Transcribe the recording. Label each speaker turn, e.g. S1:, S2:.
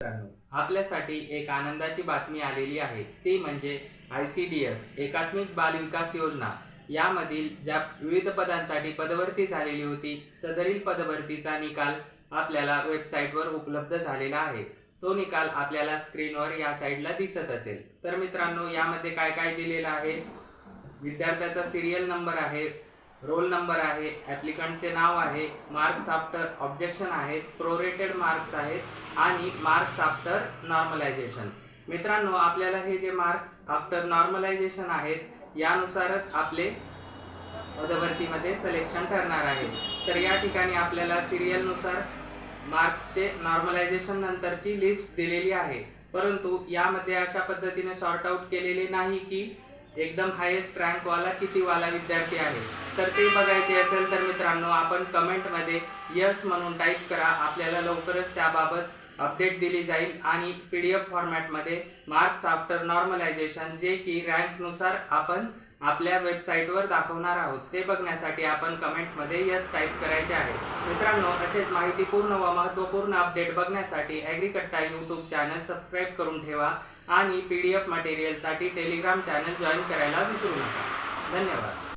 S1: आपल्यासाठी एक आनंदाची बातमी आलेली आहे. ती म्हणजे आय सी डी एस एकात्मिक बाल विकास योजना. यामधील ज्या विविध पदांसाठी पदभरती झालेली होती सदरील पदभरतीचा निकाल आपल्याला वेबसाईटवर उपलब्ध झालेला आहे. तो निकाल आपल्याला स्क्रीनवर या साईडला दिसत असेल. तर मित्रांनो यामध्ये काय काय दिलेलं आहे? विद्यार्थ्याचा सिरियल नंबर आहे रोल नंबर आहे ॲप्लिकंटचे नाव आहे मार्क्स आफ्टर ऑब्जेक्शन आहेत प्रोरेटेड मार्क्स आहेत आणि मार्क्स आफ्टर नॉर्मलायझेशन. मित्रांनो आपल्याला हे जे मार्क्स आफ्टर नॉर्मलायझेशन आहेत यानुसारच आपले पदभरतीमध्ये सिलेक्शन ठरणार आहे. तर या ठिकाणी आपल्याला सिरियलनुसार मार्क्सचे नॉर्मलायझेशन नंतरची लिस्ट दिलेली आहे. परंतु यामध्ये अशा पद्धतीने सॉर्ट आऊट केलेले नाही की एकदम हायेस्ट रँकवाला कितीवाला विद्यार्थी आहे. तर ते बघायचे असेल तर मित्रांनो आपण कमेंटमध्ये यस म्हणून टाईप करा. आपल्याला लवकरच त्याबाबत अपडेट दिली जाईल आणि पी डी एफ फॉर्मॅटमध्ये मार्क्स आफ्टर नॉर्मलायझेशन जे की रँकनुसार आपण आपल्या वेबसाईटवर दाखवणार आहोत ते बघण्यासाठी आपण कमेंटमध्ये यस टाईप करायचे आहे. मित्रांनो असेच माहितीपूर्ण व महत्त्वपूर्ण अपडेट बघण्यासाठी ॲग्रिकट्टा यूट्यूब चॅनल सबस्क्राईब करून ठेवा आणि पी डी एफ मटेरियलसाठी टेलिग्राम चॅनल जॉईन करायला विसरू नका. धन्यवाद.